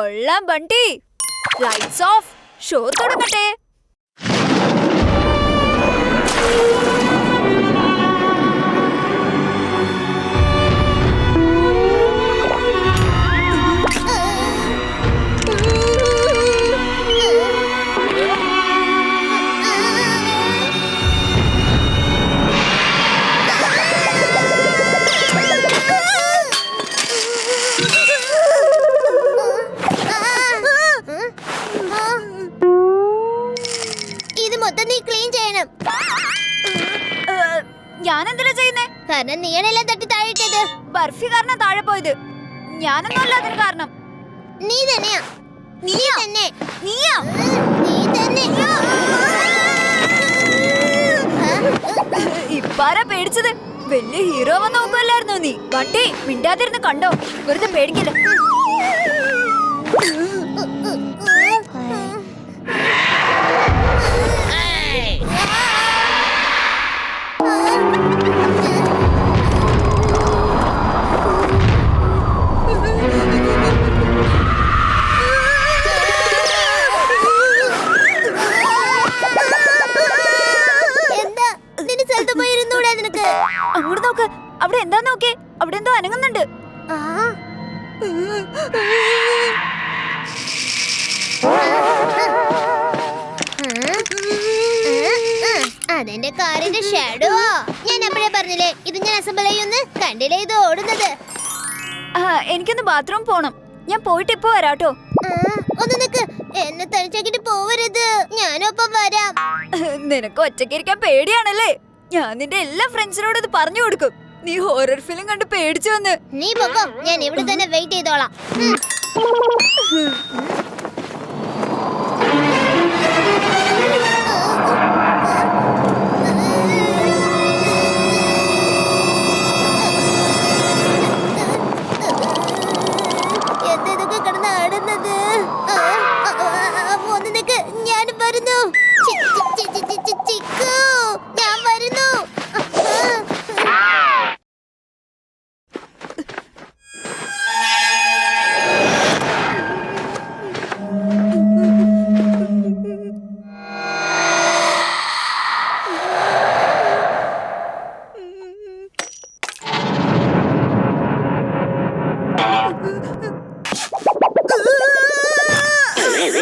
കൊള്ളാം ബണ്ടി lights of show തുടങ്ങട്ടെ മൊത്തം നീ ക്ലീൻ ചെയ്യണം. ഞാൻ എന്തിനാ ചെയ്യുന്നേ? കാരണം നീയാണെല്ലാം തട്ടി താഴെയിട്ടത്. ബർഫി കാരണം താഴെ പോയത്. ഞാനൊന്നുമല്ല അതിന് കാരണം. നീ തന്നെയാ. നീ തന്നെ. നീയാ? നീ തന്നെ. ഇപ്പാരാ പേടിച്ചത്? വലിയ ഹീറോ വന്ന് നോക്കുമല്ലായിരുന്നോ നീ? ബണ്ടി മിണ്ടാതിരുന്ന് കണ്ടോ? വെറുതെ പേടിക്കില്ല? അവിടെ എന്താ നോക്കേ? അവിടെ എന്തോ അനങ്ങുന്നുണ്ട്. അതെന്റെ കാറിന്റെ ഷാഡോ ഞാൻ അപ്പോഴേ പറഞ്ഞില്ലേ ഇത് ഞാൻ അസംബിൾ ചെയ്യുന്നു കണ്ടില്ലേ ഇത് ഓടുന്നത്? ആ, എനിക്കൊന്ന് ബാത്റൂം പോണം. ഞാൻ പോയിട്ട് ഇപ്പൊ വരാട്ടോ. ആ, ഒന്ന് നിക്ക്. എന്നെ തനിച്ചാക്കിട്ട് പോവരുത്. ഞാനൊപ്പം വരാം. നിനക്ക് ഒറ്റയ്ക്കിരിക്കാൻ പേടിയാണല്ലേ? ഞാൻ നിന്റെ എല്ലാ ഫ്രണ്ട്സിനോടും ഇത് പറഞ്ഞു കൊടുക്കും. നീ ഹോറർ ഫിലിം കണ്ട് പേടിച്ചു വന്ന്. നീ പൊക്കോ. ഞാൻ ഇവിടെ തന്നെ വെയിറ്റ് ചെയ്തോളാം.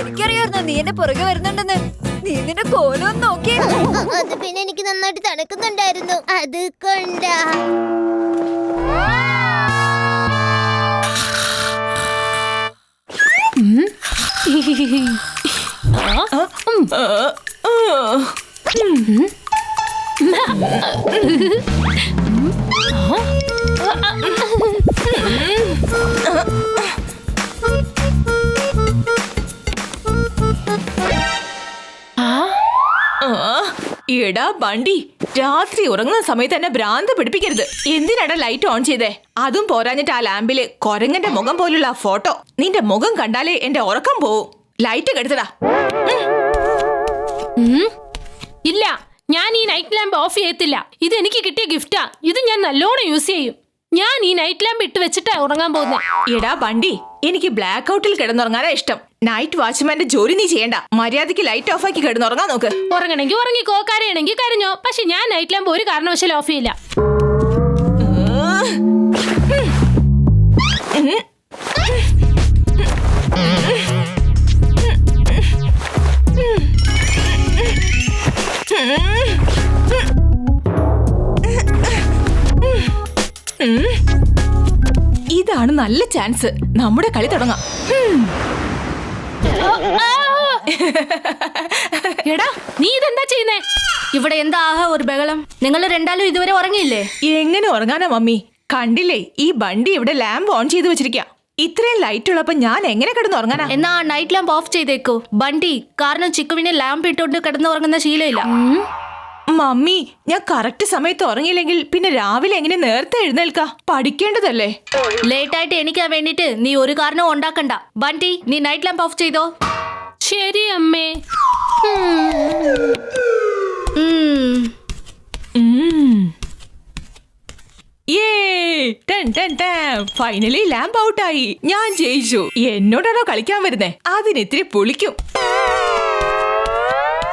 എനിക്കറിയായിരുന്നു നീ എന്റെ പുറകെ വരുന്നുണ്ടെന്ന് നീ നിന്റെ കോലം നോക്കി അത് പിന്നെ എനിക്ക് നന്നായിട്ട് തണുക്കുന്നുണ്ടായിരുന്നു അത് കൊണ്ടാ ആ, എടാ ബണ്ടി രാത്രി ഉറങ്ങുന്ന സമയത്ത് എന്നെ ഭ്രാന്ത് പിടിപ്പിക്കരുത്. എന്തിനാടാ ലൈറ്റ് ഓൺ ചെയ്തേ? അതും പോരാഞ്ഞിട്ട് ആ ലാമ്പിൽ കൊരങ്ങന്റെ മുഖം പോലുള്ള ആ ഫോട്ടോ നിന്റെ മുഖം കണ്ടാലേ എന്റെ ഉറക്കം പോവും. ലൈറ്റ് കെടുത്തടാ ഇല്ല ഞാൻ ഈ നൈറ്റ് ലാമ്പ് ഓഫ് ചെയ്യത്തില്ല. ഇത് എനിക്ക് കിട്ടിയ ഗിഫ്റ്റാ ഇത് ഞാൻ നല്ലോണം യൂസ് ചെയ്യും. ഞാൻ ഈ നൈറ്റ് ലാമ്പ് ഇട്ട് വെച്ചിട്ടാ ഉറങ്ങാൻ പോകുന്നത് എടാ ബണ്ടി എനിക്ക് ബ്ലാക്ക് ഔട്ടിൽ കിടന്നുറങ്ങാനാ ഇഷ്ടം. നൈറ്റ് വാച്ച്മാന്റെ ജോലി നീ ചെയ്യണ്ട. മര്യാദയ്ക്ക് ലൈറ്റ് ഓഫ് ആക്കി കിടന്നുറങ്ങാൻ നോക്ക്. ഉറങ്ങണമെങ്കിൽ ഉറങ്ങിക്കോ കരയണമെങ്കിൽ കരഞ്ഞോ. പക്ഷെ ഞാൻ നൈറ്റ് ലാമ്പ് ഒരു കാരണവശാലും ഓഫ് ചെയ്യില്ല. ഇതാണ് നല്ല ചാൻസ് നമ്മുടെ കളി തുടങ്ങാം. എടാ നീ ഇതെന്താ ചെയ്യുന്നേ? ഇവിടെ എന്താ ആഹാ ഒരു ബഹളം? നിങ്ങൾ രണ്ടാലും ഇതുവരെ ഉറങ്ങിയില്ലേ? എങ്ങനെ ഉറങ്ങാനാ മമ്മി? കണ്ടില്ലേ ഈ ബണ്ടി ഇവിടെ ലാമ്പ് ഓൺ ചെയ്ത് വെച്ചിരിക്ക. ഇത്രയും ലൈറ്റ് ഉള്ളപ്പോ ഞാൻ എങ്ങനെ കിടന്ന് ഉറങ്ങാനാ? എന്നാ നൈറ്റ് ലാമ്പ് ഓഫ് ചെയ്തേക്കോ. ബണ്ടി കാരണം ചിക്കുവിനെ ലാമ്പ് ഇട്ടുകൊണ്ട് കിടന്നുറങ്ങുന്ന ശീലമില്ല മമ്മി ഞാൻ കറക്റ്റ് സമയത്ത് ഉറങ്ങിയില്ലെങ്കിൽ പിന്നെ രാവിലെ എങ്ങനെ നേരത്തെ എഴുന്നേൽക്കാ? പഠിക്കേണ്ടതല്ലേ? ലേറ്റ് ആയിട്ട് എണീക്കാൻ വേണ്ടിട്ട് നീ ഒരു കാരണവും ഉണ്ടാക്കണ്ട. ബണ്ടി നീ നൈറ്റ് ലാമ്പ് ഓഫ് ചെയ്തോ? ശരി അമ്മേ. ഫൈനലി ലാമ്പ് ഔട്ടായി ഞാൻ ജയിച്ചു. എന്നോടാണോ കളിക്കാൻ വരുന്നേ? അതിനെത്തിരി പൊളിക്കും.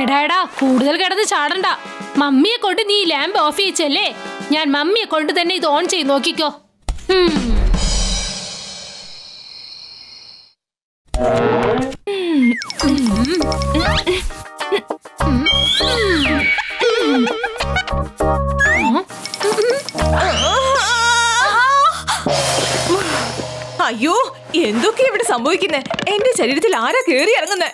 എടാ എടാ കൂടുതൽ കിടന്ന് ചാടണ്ട. മമ്മിയെ കൊണ്ട് നീ ലാമ്പ് ഓഫ് ചെയ്യിച്ചല്ലേ? ഞാൻ മമ്മിയെ കൊണ്ട് തന്നെ ഇത് ഓൺ ചെയ്ത് നോക്കിക്കോ. അയ്യോ എന്തൊക്കെയാ ഇവിടെ സംഭവിക്കുന്നേ? എന്റെ ശരീരത്തിൽ ആരാ കേറി ഇറങ്ങുന്നേ?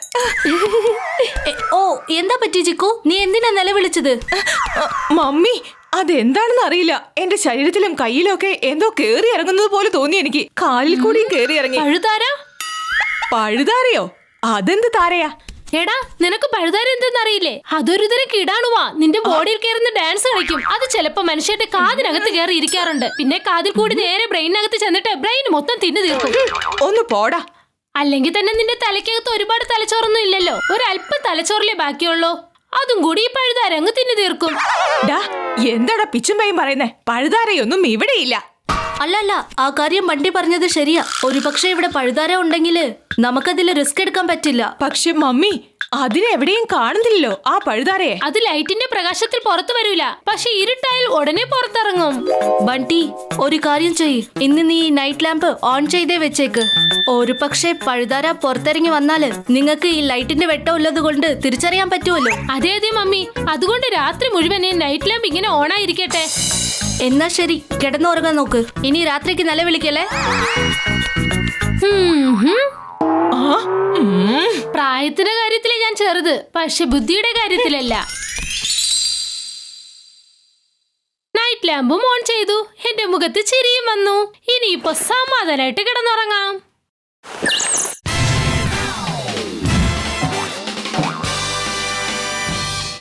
ഓ എന്താ പറ്റി ചിക്കു നീ എന്തിനാ നിലവിളിച്ചത് മമ്മി അതെന്താണെന്ന് അറിയില്ല. എന്റെ ശരീരത്തിലും കയ്യിലും ഒക്കെ എന്തോ കേറി ഇറങ്ങുന്നത് പോലെ തോന്നി എനിക്ക്. കാലിൽ കൂടിയും കേറി ഇറങ്ങി. പഴുതാര? പഴുതാരയോ? അതെന്ത് താരയാ? എടാ നിനക്ക് പഴുതാര എന്തെന്നറിയില്ലേ? അതൊരു തരം കിടാണുവാ. നിന്റെ ബോഡിയിൽ കയറുന്ന ഡാൻസ് കളിക്കും. അത് ചിലപ്പോ മനുഷ്യന്റെ കാതിനകത്ത് കയറി ഇരിക്കാറുണ്ട്. പിന്നെ കാതിൽ കൂടി നേരെ ബ്രെയിനകത്ത് ചെന്നിട്ട് ബ്രെയിൻ മൊത്തം തിന്നു തീർക്കും. ഒന്ന് പോടാ. അല്ലെങ്കിൽ തന്നെ നിന്റെ തലയ്ക്കകത്ത് ഒരുപാട് തലച്ചോറൊന്നും ഇല്ലല്ലോ. ഒരല്പം തലച്ചോറിലേ ബാക്കിയുള്ളൂ. അതും കൂടി ഈ പഴുതാരങ്ങ് തിന്നു തീർക്കും. എന്താടാ പിച്ചും പയ്യും പറയുന്നേ? പഴുതാരയൊന്നും ഇവിടെയില്ല. അല്ല അല്ല ആ കാര്യം വണ്ടി പറഞ്ഞത് ശരിയാ. ഒരു പക്ഷേ ഇവിടെ പഴുതാര ഉണ്ടെങ്കിൽ നമുക്കതിൽ റിസ്ക് എടുക്കാൻ പറ്റില്ല. പക്ഷെ മമ്മി അതിനെവിടെയും കാണുന്നില്ലല്ലോ ആ പഴുതാരയെ. അത് ലൈറ്റിന്റെ പ്രകാശത്തിൽ പുറത്തു വരൂല. പക്ഷെ ഇരുട്ടായാൽ ഉടനെ പുറത്തിറങ്ങും. ബണ്ടി ഒരു കാര്യം ചെയ്യ്. ഇന്ന് നീ നൈറ്റ് ലാമ്പ് ഓൺ ചെയ്തേ വെച്ചേക്ക്. ഒരു പക്ഷേ പഴുതാര പുറത്തിറങ്ങി വന്നാൽ നിങ്ങൾക്ക് ഈ ലൈറ്റിന്റെ വെട്ടം ഉള്ളത് കൊണ്ട് തിരിച്ചറിയാൻ പറ്റുമല്ലോ. അതെ അതെ മമ്മി. അതുകൊണ്ട് രാത്രി മുഴുവൻ നൈറ്റ് ലാമ്പ് ഇങ്ങനെ ഓണായിരിക്കട്ടെ എന്നാ ശരി കിടന്നുറങ്ങാൻ നോക്ക്. ഇനി രാത്രിക്ക് നല്ല വിളിക്കല്ലേ. പ്രായത്തിന്റെ കാര്യത്തിൽ ഞാൻ ചെറുത് പക്ഷെ ബുദ്ധിയുടെ കാര്യത്തിലല്ല. നൈറ്റ് ലാമ്പും ഓൺ ചെയ്തു. എന്റെ മുഖത്ത് ചിരിയും വന്നു. ഇനിയിപ്പോ സമാധാനായിട്ട് കിടന്നുറങ്ങാം.